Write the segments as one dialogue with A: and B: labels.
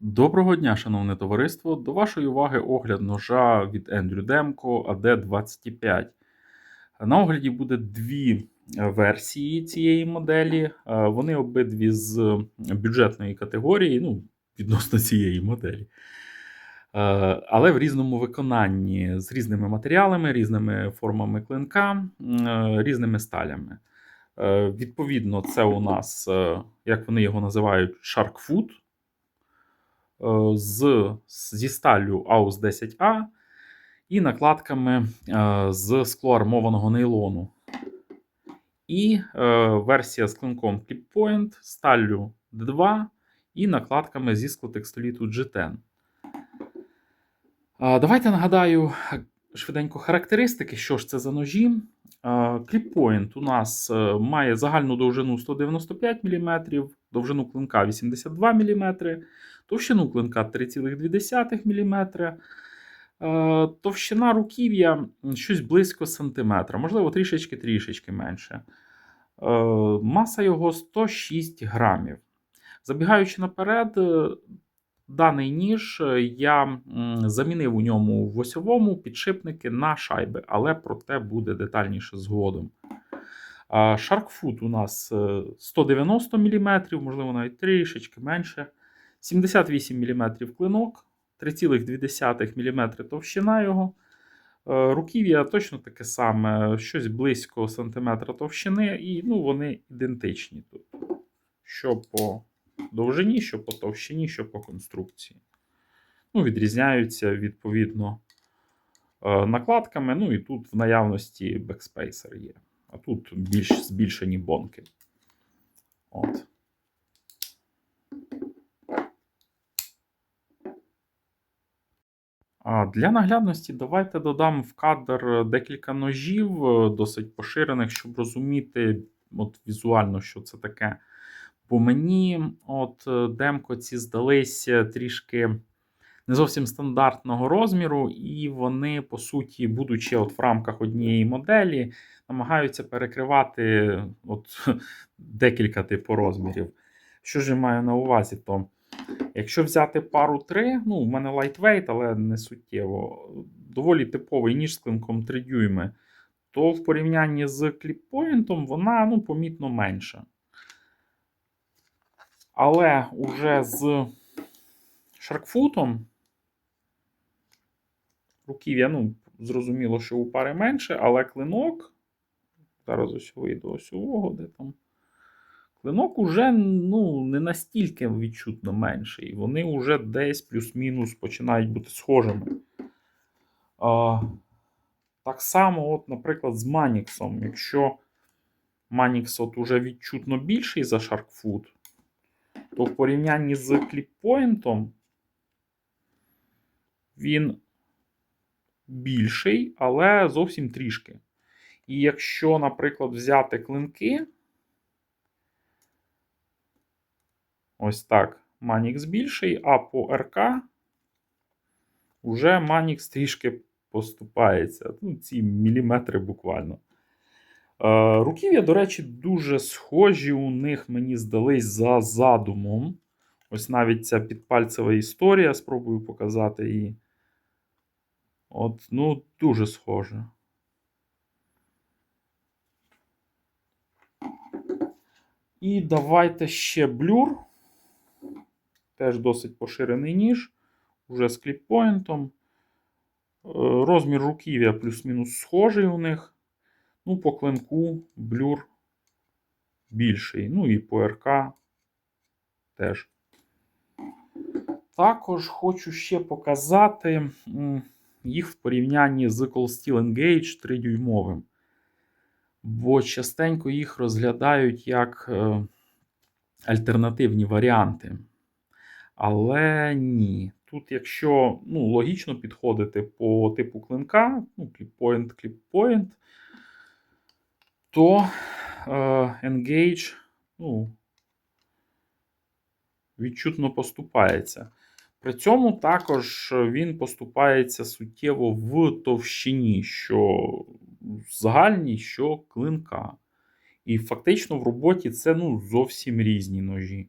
A: Доброго дня, шановне товариство! До вашої уваги огляд ножа від Ендрю Демко AD25. На огляді буде дві е, версії цієї моделі. Е, Вони обидві з бюджетної категорії, ну, відносно цієї моделі. Е, Але в різному виконанні з різними матеріалами, різними формами клинка, різними сталями. Відповідно, це у нас, як вони його називають, е, з, зі сталлю AUS 10A і накладками е, з склоармованого нейлону. І е, версія з клинком Clippoint, сталлю D2 і накладками зі склотекстоліту G10. Е, Давайте нагадаю швиденько характеристики, що ж це за ножі. Clippoint у нас е, має загальну довжину 195 мм, довжину клинка 82 мм, товщину клинка 3,2 мм, е, товщина руків'я щось близько сантиметра, можливо, трішечки-трішечки менше. Е, Маса його 106 грамів. Забігаючи наперед, е, даний ніж я замінив у ньому в осьовому підшипники на шайби, але про те буде детальніше згодом. Sharkfoot у нас е, 190 мм, можливо, навіть трішечки менше. 78 мм клинок, 3,2 мм товщина його. Е, Руків'я точно таке саме, щось близько сантиметра товщини, і ну, вони ідентичні тут. Що по довжині, що по товщині, що по конструкції. Ну, Відрізняються відповідно е, накладками. Ну і тут в наявності бекспейсер є. А тут більш збільшені бонки. От. Для наглядності давайте додам в кадр декілька ножів, е, досить поширених, щоб розуміти от, візуально, що це таке. Бо мені от е, демко ці здались е, трішки не зовсім стандартного розміру, і вони, по суті, будучи от в рамках однієї моделі, намагаються перекривати от декілька типу розмірів. Що ж я маю на увазі? то Якщо взяти пару 3, ну, в мене лайтвейт, але не суттєво, доволі типовий ніж з клинком 3 дюйми, то в порівнянні з кліппоінтом вона ну, помітно менша. Але уже з шаркфутом руків'я, ну, зрозуміло, що у пари менше, але клинок. Зараз ось вийду ось увого, де там. Клинок уже ну, не настільки відчутно менший. Вони вже десь плюс-мінус починають бути схожими. А, Так само, от, наприклад, з Маніксом. Якщо Манікс от уже відчутно більший за Sharkfoot, то в порівнянні з кліппоінтом він більший, але зовсім трішки. І якщо, наприклад, взяти клинки, ось так, Манікс більший, а по РК вже Манікс трішки поступається. Ну, ці міліметри буквально. Е, Руків'я, до речі, дуже схожі у них, мені здались за задумом. Ось навіть ця підпальцева історія, спробую показати її. От, ну, дуже схоже. І давайте ще блюр. Теж досить поширений ніж. Уже з кліппоінтом. Е, Розмір руків'я плюс-мінус схожий у них. Ну, по клинку блюр більший. Ну і по РК теж. Також хочу ще показати їх в порівнянні з Cold Steel Engage 3-дюймовим. Бо частенько їх розглядають як е, альтернативні варіанти. Але ні. Тут, якщо ну, логічно підходити по типу клинка, ну, кліппоінт, кліппоінт, то е, Engage ну, відчутно поступається. При цьому також він поступається суттєво в товщині, що загальній, що клинка. І фактично в роботі це ну, зовсім різні ножі.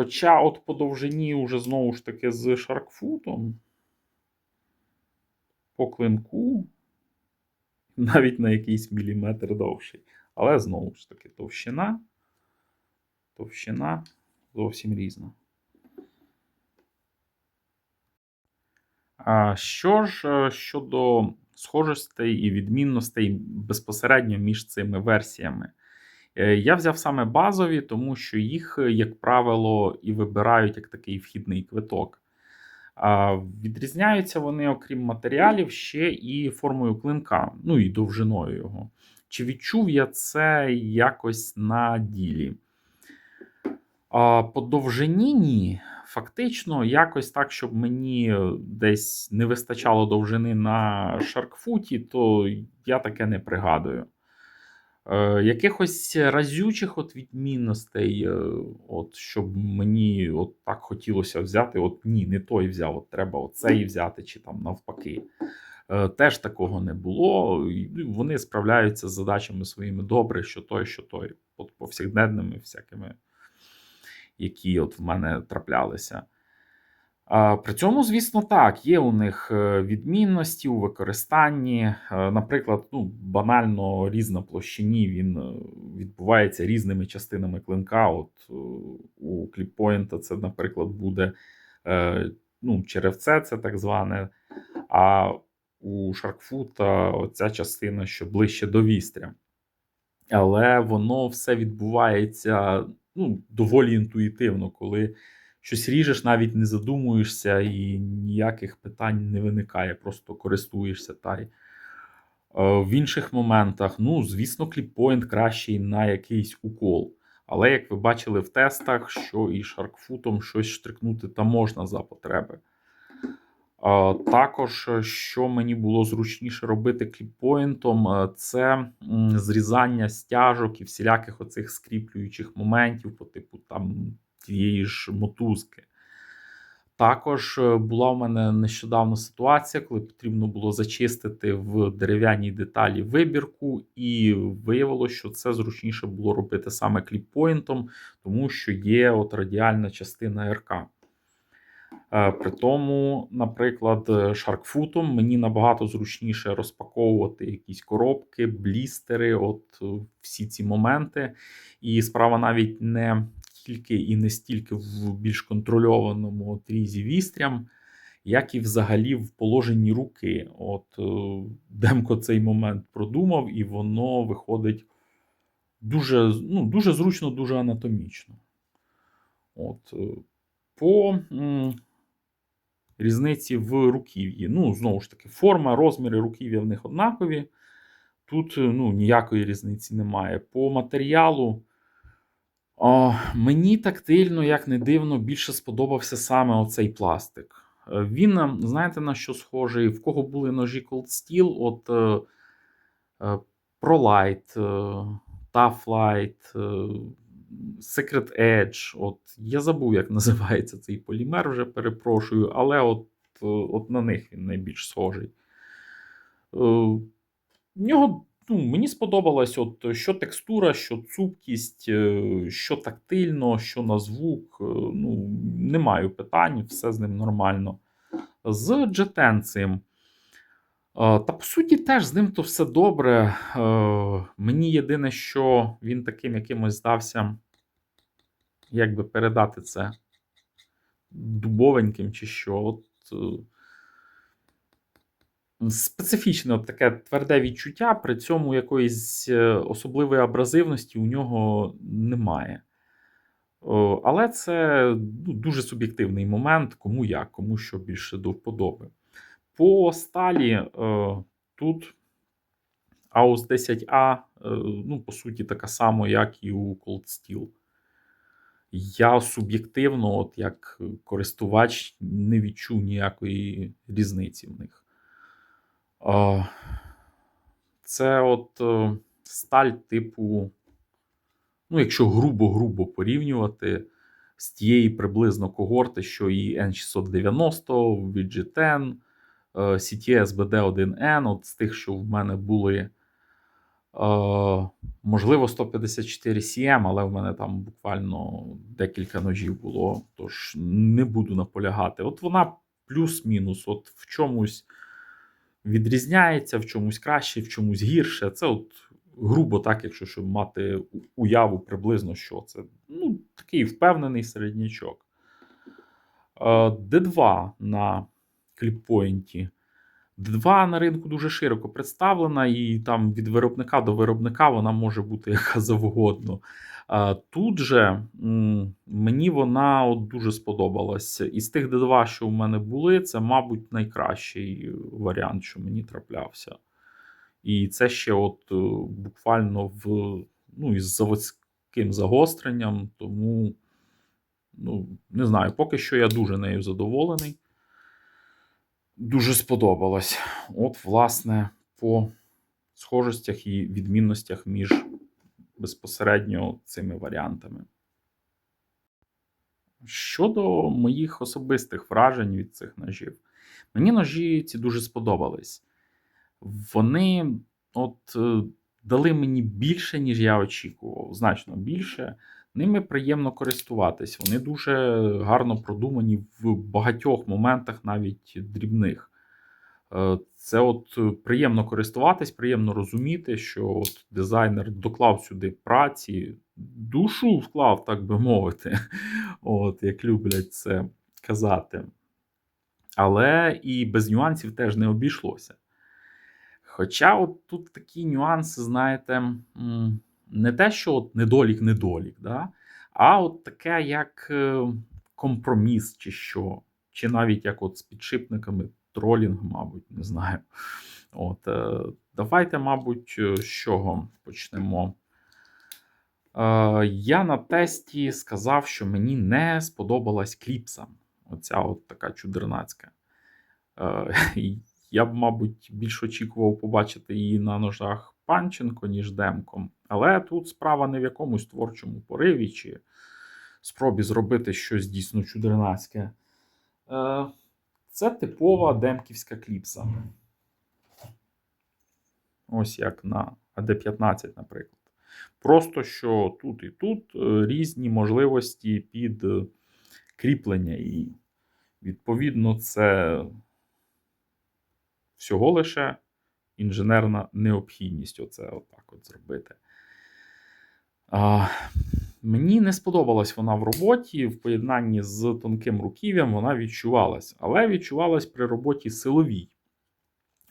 A: Хоча, от по довжині, уже знову ж таки, з шаркфутом, по клинку, навіть на якийсь міліметр довший. Але знову ж таки, товщина, товщина зовсім різна. А що ж е, щодо схожостей і відмінностей безпосередньо між цими версіями? Е, Я взяв саме базові, тому що їх, е, як правило, і вибирають як такий вхідний квиток. Відрізняються вони, окрім матеріалів, ще і формою клинка, ну і довжиною його. Чи відчув я це якось на ділі? По довжині ні. Фактично, якось так, щоб мені десь не вистачало довжини на шаркфуті, то я таке не пригадую. Е, Якихось разючих от відмінностей, е, от, щоб мені от так хотілося взяти, от ні, не той взяв, от треба оцей взяти, чи там навпаки. Е, Теж такого не було. Ну, Вони справляються з задачами своїми добре, що той, що той, от повсякденними всякими, які от в мене траплялися. При цьому, звісно, так, є у них е, відмінності у використанні. Е, Наприклад, ну, банально різ на площині він е, відбувається різними частинами клинка. От у кліппоінта це, наприклад, буде ну, черевце, це так зване. А у Шаркфута ця частина, що ближче до вістря. Але воно все відбувається ну, доволі інтуїтивно, коли щось ріжеш, навіть не задумуєшся, і ніяких питань не виникає, просто користуєшся та й. Е, В інших моментах, ну, звісно, кліппоінт кращий на якийсь укол. Але як ви бачили в тестах, що і шаркфутом щось штрикнути там можна за потреби. Е, Також, е, що мені було зручніше робити кліппоінтом, е, це зрізання стяжок і всіляких оцих скріплюючих моментів, по типу там тієї ж мотузки. Також е, була в мене нещодавно ситуація, коли потрібно було зачистити в дерев'яній деталі вибірку, і виявилося, що це зручніше було робити саме кліппоінтом, тому що є от радіальна частина РК. Е, При тому, наприклад, шаркфутом мені набагато зручніше розпаковувати якісь коробки, блістери, от всі ці моменти. І справа навіть не тільки і не стільки в більш контрольованому отрізі вістрям, як і взагалі в положенні руки. От е, Демко цей момент продумав, і воно виходить дуже, ну, дуже зручно, дуже анатомічно. От, е, По різниці в руків'ї. Ну, знову ж таки, форма, розміри руків'я в них однакові. Тут е, ну, ніякої різниці немає. По матеріалу. О, мені тактильно, як не дивно, більше сподобався саме оцей пластик. Е, Він, знаєте, на що схожий? В кого були ножі Cold Steel, от е, е, ProLight, Tough Light, Secret Edge. От, я забув, як називається цей полімер, вже перепрошую, але от, от на них він найбільш схожий. В нього ну, мені сподобалось, от, що текстура, що цупкість, е, що тактильно, що на звук. е, Ну, не маю питань, все з ним нормально. З GTN е, Та по суті, теж з ним то все добре. Мені єдине, що він таким якимось здався, як би передати це дубовеньким чи що. От, Специфічне от таке тверде відчуття, при цьому якоїсь е, особливої абразивності у нього немає. Але це ну, дуже суб'єктивний момент, кому як, кому що більше до вподоби. По сталі е, тут AUS 10A, е, ну, по суті, така сама, як і у Cold Steel. Я суб'єктивно, от як користувач, не відчув ніякої різниці в них. Це от е, сталь типу, ну, якщо грубо-грубо порівнювати з тієї приблизно когорти, що і N690, VG10, е, CTS BD1N, от з тих, що в мене були. Е, можливо, 154 CM, але в мене там буквально декілька ножів було, тож не буду наполягати. От вона плюс-мінус, от в чомусь відрізняється, в чомусь краще, в чомусь гірше. Це от грубо так, якщо щоб мати уяву приблизно, що це. Ну, такий впевнений середнячок. Е, D2 на кліппойнті. D2 на ринку дуже широко представлена, і там від виробника до виробника вона може бути яка завгодно. Тут же мені вона от дуже сподобалась. Із тих D2, що в мене були, це, мабуть, найкращий варіант, що мені траплявся. І це ще от е, буквально в ну, із заводським загостренням, тому ну, не знаю, поки що я дуже нею задоволений. Дуже сподобалось. От, власне, по схожостях і відмінностях між безпосередньо цими варіантами. Щодо моїх особистих вражень від цих ножів, мені ножі ці дуже сподобались. Вони от е, дали мені більше, ніж я очікував, значно більше. Ними приємно користуватись. Вони дуже гарно продумані в багатьох моментах, навіть дрібних. Е, Це от е, приємно користуватись, приємно розуміти, що от дизайнер доклав сюди праці, душу вклав, так би мовити, от, як люблять це казати. Але і без нюансів теж не обійшлося. Хоча от тут такі нюанси, знаєте, не те, що от недолік-недолік, да? а от таке, як е, компроміс, чи що, чи навіть як от з підшипниками тролінг, мабуть, не знаю. От, е, Давайте, мабуть, е, з чого почнемо. Я на тесті сказав, що мені не сподобалась кліпса. Оця от така чудернацька. Я б, мабуть, більш очікував побачити її на ножах Панченко, ніж демком. Але тут справа не в якомусь творчому пориві чи спробі зробити щось дійсно чудернацьке. Е, Це типова демківська кліпса. Ось як на AD15, наприклад. Просто що тут і тут е, різні можливості під е, кріплення, і відповідно це всього лише інженерна необхідність оце отак от зробити. А, Мені не сподобалась вона в роботі, в поєднанні з тонким руків'ям вона відчувалась, але відчувалась при роботі силовій.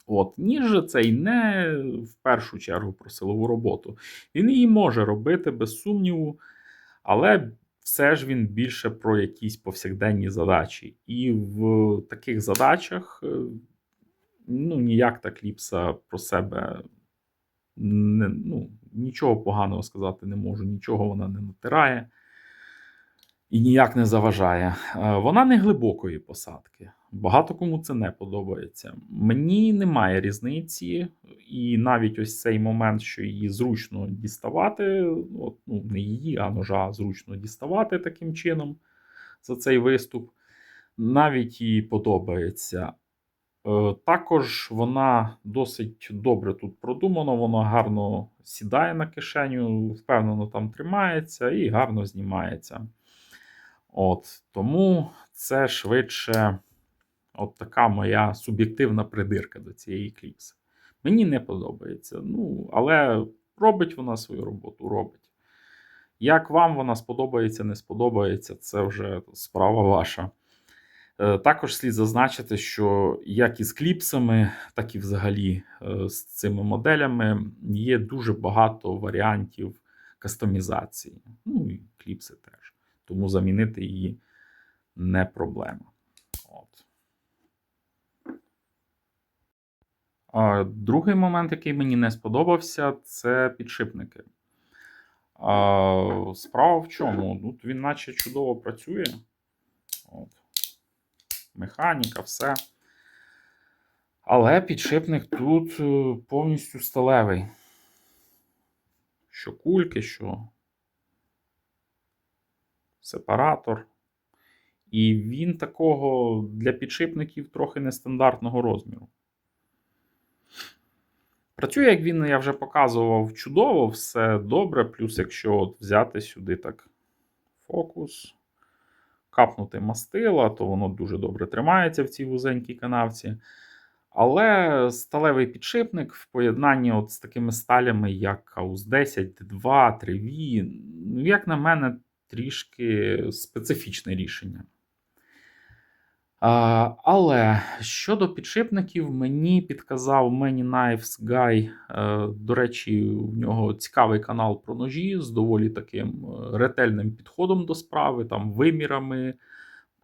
A: От, ніж же цей не в першу чергу про силову роботу. Він її може робити без сумніву, але все ж він більше про якісь повсякденні задачі. І в таких задачах е, ну, ніяк та кліпса про себе не, ну, нічого поганого сказати не можу, нічого вона не натирає і ніяк не заважає. Е, Вона не глибокої посадки. Багато кому це не подобається. Мені немає різниці, і навіть ось цей момент, що її зручно діставати, от, ну, не її, а ножа зручно діставати таким чином за цей виступ, навіть їй подобається. Е, Також вона досить добре тут продумана, вона гарно сідає на кишеню, впевнено там тримається і гарно знімається. От, Тому це швидше от така моя суб'єктивна придирка до цієї кліпси. Мені не подобається. Ну, але робить вона свою роботу, робить. Як вам вона сподобається, не сподобається, це вже справа ваша. Е, Також слід зазначити, що як із кліпсами, так і взагалі е, з цими моделями є дуже багато варіантів кастомізації. Ну і кліпси теж. Тому замінити її не проблема. От. Другий момент, який мені не сподобався, це підшипники. Справа в чому? Тут він наче чудово працює. От механіка, все. Але підшипник тут е, повністю сталевий. Що кульки, що сепаратор. І він такого для підшипників трохи нестандартного розміру. Працює, як він, я вже показував, чудово, все добре. Плюс, якщо от взяти сюди так фокус, капнути мастила, то воно дуже добре тримається в цій вузенькій канавці. Але сталевий підшипник в поєднанні от з такими сталями, як Каус 10, 2, 3V, ну, як на мене, трішки специфічне рішення. Але щодо підшипників, мені підказав Many Knives Guy. Е, До речі, в нього цікавий канал про ножі з доволі таким е, ретельним підходом до справи, там вимірами,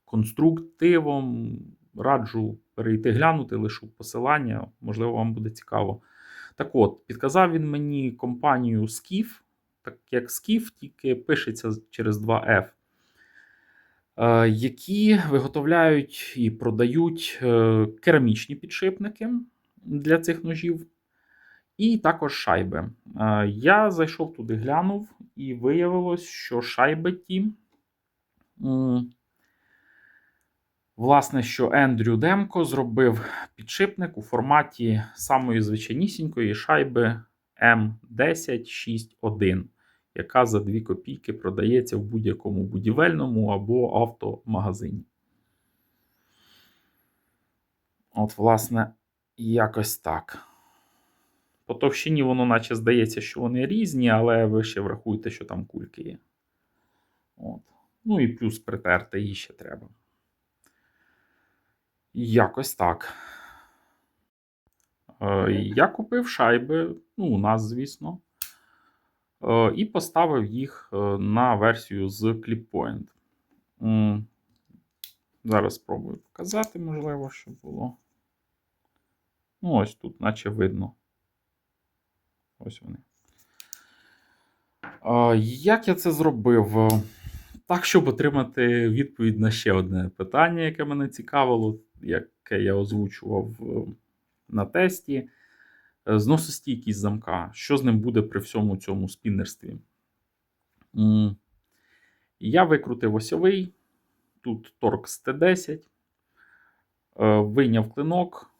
A: конструктивом. Раджу перейти глянути, лишу посилання, можливо, вам буде цікаво. Так от, підказав він мені компанію Skiff, так як Skiff, тільки пишеться через 2F е, які виготовляють і продають е, керамічні підшипники для цих ножів, і також шайби. Е, Я зайшов туди, глянув, і виявилось, що шайби ті. Власне, що Ендрю Демко зробив підшипник у форматі самої звичайнісінької шайби М1061 яка за 2 копійки продається в будь-якому будівельному або автомагазині. От, власне, якось так. По товщині воно, наче здається, що вони різні, але ви ще врахуйте, що там кульки є. От. Ну і плюс притерти її ще треба. Якось так. Е, Я купив шайби, ну, у нас, звісно. Е, і поставив їх е, на версію з Clippoint. Зараз спробую показати, можливо, що було. Ну, ось тут, наче видно. Ось вони. Е, Як я це зробив? Так, щоб отримати відповідь на ще одне питання, яке мене цікавило, яке я озвучував на тесті. Е, Зносостійкість замка. Що з ним буде при всьому цьому спіннерстві? Я викрутив осьовий. Тут Torx T10. Е, Вийняв клинок,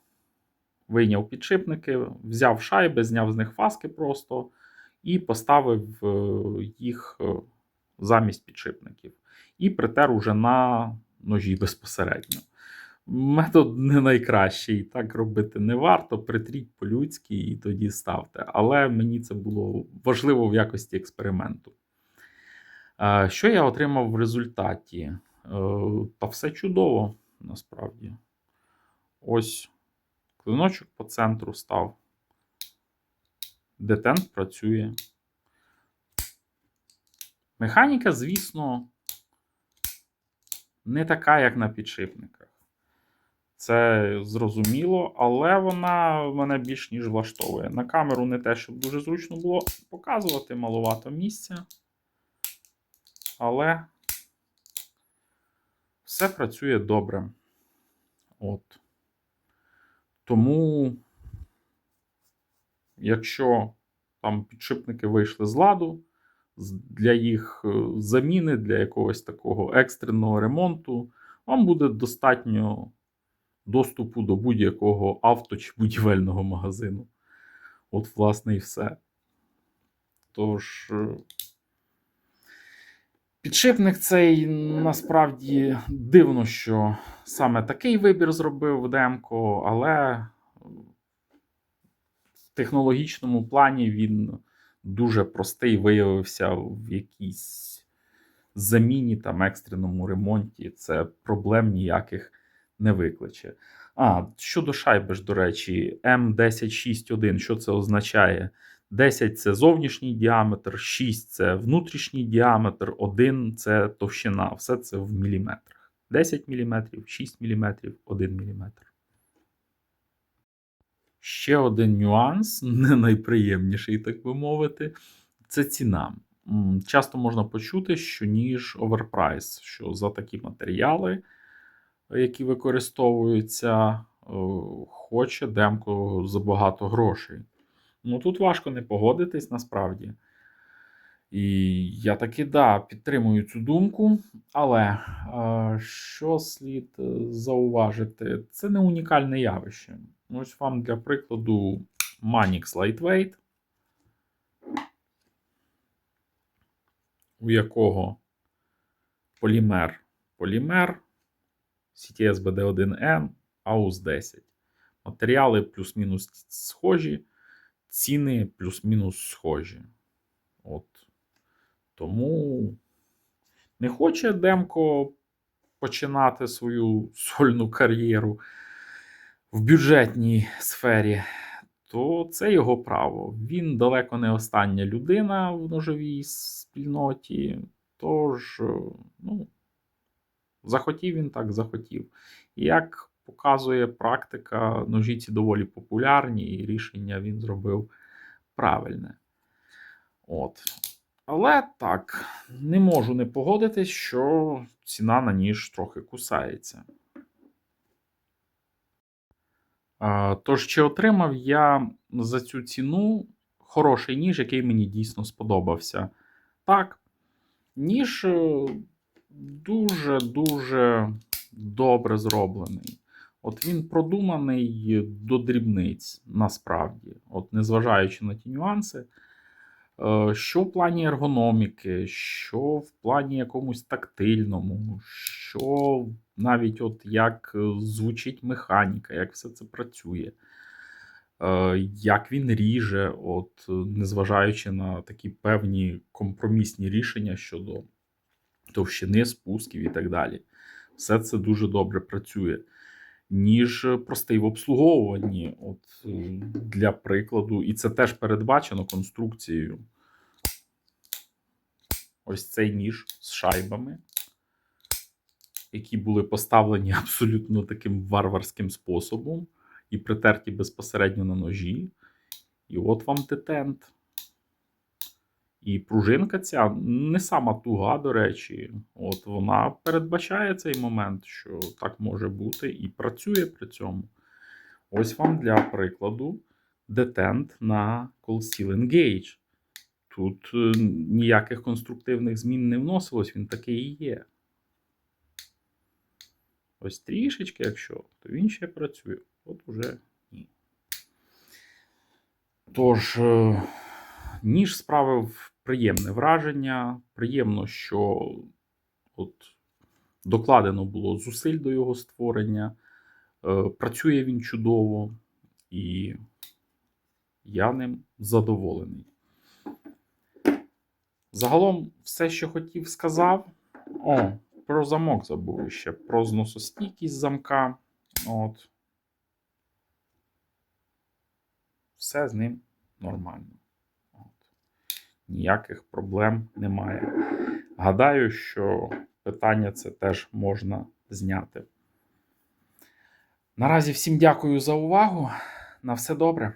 A: вийняв підшипники, взяв шайби, зняв з них фаски просто і поставив е, їх замість підшипників. І притер уже на ножі безпосередньо. Метод не найкращий, так робити не варто. Притріть по-людськи і тоді ставте. Але мені це було важливо в якості експерименту. Що я отримав в результаті? Е, Та все чудово, насправді. Ось клиночок по центру став. Детент працює. Механіка, звісно, не така, як на підшипниках. Це зрозуміло, але вона мене більш ніж влаштовує. На камеру не те, щоб дуже зручно було показувати, маловато місця. Але все працює добре. От. Тому, якщо там підшипники вийшли з ладу, для їх е, заміни, для якогось такого екстреного ремонту, вам буде достатньо доступу до будь-якого авто чи будівельного магазину. От, власне, і все. Тож, е, підшипник цей насправді дивно, що саме такий вибір зробив Демко, але в технологічному плані він дуже простий виявився в якійсь заміні там екстреному ремонті. Це проблем ніяких не викличе. А, щодо шайби ж, до речі, М1061, що це означає? 10 це зовнішній діаметр, 6 це внутрішній діаметр, 1 це товщина. Все це в міліметрах. 10 мм, 6 мм, 1 мм. Ще один нюанс, не найприємніший, так би мовити, це ціна. Часто можна почути, що ніж оверпрайс, що за такі матеріали, які використовуються, е, хоче демко за багато грошей. Ну тут важко не погодитись насправді. І я таки да, підтримую цю думку. Але е, що слід е, зауважити, це не унікальне явище. Ось вам для прикладу Manix Lightweight, у якого полімер полімер, CTS BD1N, AUS 10. Матеріали плюс-мінус схожі, ціни плюс-мінус схожі. От. Тому не хоче Демко починати свою сольну кар'єру в бюджетній сфері, то це його право. Він далеко не остання людина в ножовій спільноті. Тож, ну, захотів він так захотів. І як показує практика, ножі ці доволі популярні, і рішення він зробив правильне. От. Але так, не можу не погодитись, що ціна на ніж трохи кусається. Тож, чи отримав я за цю ціну хороший ніж, який мені дійсно сподобався? Так, ніж е, дуже-дуже добре зроблений. От він продуманий до дрібниць, насправді, от незважаючи на ті нюанси. Е, Що в плані ергономіки, що в плані якомусь тактильному, що навіть от як звучить механіка, як все це працює, е, як він ріже, от, незважаючи на такі певні компромісні рішення щодо товщини, спусків і так далі. Все це дуже добре працює. Ніж простий в обслуговуванні, от е, для прикладу, і це теж передбачено конструкцією. Ось цей ніж з шайбами, які були поставлені абсолютно таким варварським способом і притерті безпосередньо на ножі. І от вам детент. І пружинка ця не сама туга, до речі. От вона передбачає цей момент, що так може бути, і працює при цьому. Ось вам для прикладу детент на Cold Steel Engage. Тут е, ніяких конструктивних змін не вносилось, він такий і є. Ось трішечки, якщо, то він ще працює. От уже ні. Тож, е, ніж справив приємне враження. Приємно, що от докладено було зусиль до його створення. Е, Працює він чудово, і я ним задоволений. Загалом, все, що хотів, сказав. О, про замок забув ще, про зносостійкість замка. От. Все з ним нормально. Ніяких проблем немає. Гадаю, що питання це теж можна зняти. Наразі всім дякую за увагу. На все добре.